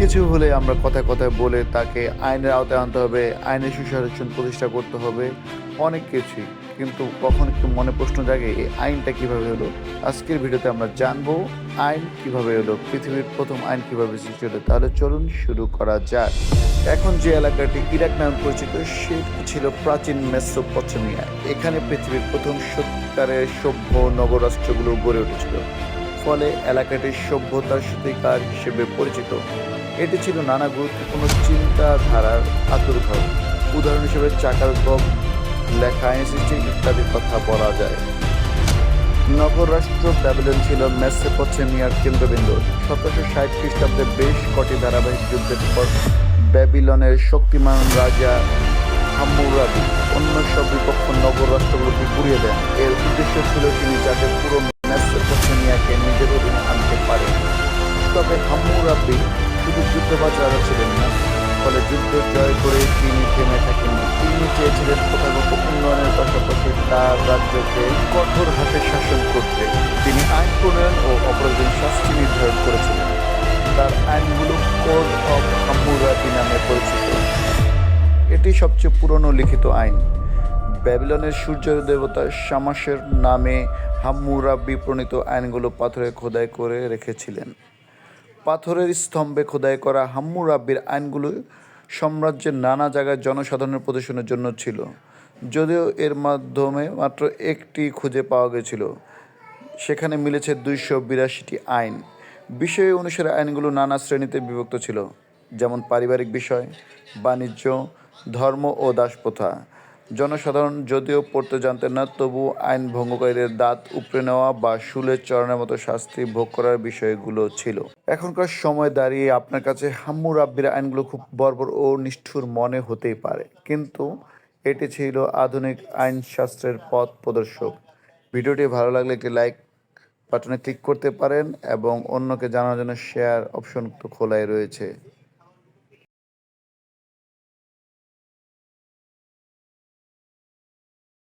কিছু হলে আমরা কথায় কথায় বলে তাকে আইনের আওতায় আনতে হবে, আইনের সুশাসন প্রতিষ্ঠা করতে হবে, অনেক কিছুই। কিন্তু কখন একটু মনে প্রশ্ন জাগে এই আইনটা কীভাবে হলো? আজকের ভিডিওতে আমরা জানব আইন কীভাবে হলো, পৃথিবীর প্রথম আইন কীভাবে সৃষ্টি হলো, তাহলে চলুন শুরু করা যাক। এখন যে এলাকাটি ইরাক নামে পরিচিত, সেটি ছিল প্রাচীন মেসোপটেমিয়া। এখানে পৃথিবীর প্রথম সত্যিকারের সভ্য নগরাষ্ট্রগুলো গড়ে উঠেছিল। ফলে এলাকাটি সভ্যতার সূতিকার হিসেবে পরিচিত। এটি ছিল নানা গুরুত্বপূর্ণ চিন্তাধারার আতুরঘর উদাহরণ হিসেবে চাকার উদ্ভব লেখা সৃষ্টি ইত্যাদির কথা বলা যায়। নগর রাষ্ট্র ব্যাবিলন ছিল মেসোপটেমিয়ার কেন্দ্রবিন্দু। সতেরোশো ষাট খ্রিস্টাব্দে বেশ কটি ধারাবাহিক যুদ্ধের পর ব্যাবিলনের শক্তিমান রাজা হাম্মুরাবি অন্য সব বিপক্ষ নগর রাষ্ট্রগুলোকে পুড়িয়ে দেন। এর উদ্দেশ্য ছিল তিনি যাতে পুরো মেসোপটেমিয়াকে নিজের অধীনে আনতে পারেন। তবে হাম্মুরাবি শুধু যুদ্ধবাজ রাজা ছিলেন না, ফলে যুদ্ধ জয় করে তিনি থেমে থাকেননি তিনি চেয়েছিলেন প্রথাগত উন্নয়নের পাশাপাশি তার রাজ্যকে কঠোর হাতে শাসন করতে। তিনি আইন প্রণয়ন ও অপরাধীর শাস্তি নির্ধারণ করেছিলেন। তার আইনগুলো কোড অফ হাম্মুরাবি নামে পরিচিত। এটি সবচেয়ে পুরনো লিখিত আইন। ব্যাবিলনের সূর্য দেবতা শামাসের নামে হাম্মুরাবি প্রণীত আইনগুলো পাথরে খোদাই করে রেখেছিলেন। পাথরের স্তম্ভে খোদাই করা হাম্মুরাব্বির আইনগুলো সাম্রাজ্যের নানা জায়গায় জনসাধারণের প্রদর্শনের জন্য ছিল, যদিও এর মাধ্যমে মাত্র একটি খুঁজে পাওয়া গেছিল। সেখানে মিলেছে দুইশো বিরাশিটি আইন। বিষয় অনুসারে আইনগুলো নানা শ্রেণীতে বিভক্ত ছিল, যেমন পারিবারিক বিষয়, বাণিজ্য, ধর্ম ও দাসপ্রথা। জনসাধারণ যদিও পড়তে জানতেন না, তবু আইন ভঙ্গকারীদের দাঁত উপড়ে নেওয়া বা শুলের চরণের মতো শাস্তি ভোগ করার বিষয়গুলো ছিল। এখনকার সময় দাঁড়িয়ে আপনার কাছে হাম্মুরাব্বির আইনগুলো খুব বর্বর ও নিষ্ঠুর মনে হতেই পারে। কিন্তু এটি ছিল আধুনিক আইনশাস্ত্রের পথ প্রদর্শক। ভিডিওটি ভালো লাগলে একটি লাইক বাটনে ক্লিক করতে পারেন এবং অন্যকে জানার জন্য শেয়ার অপশন তো খোলাই রয়েছে।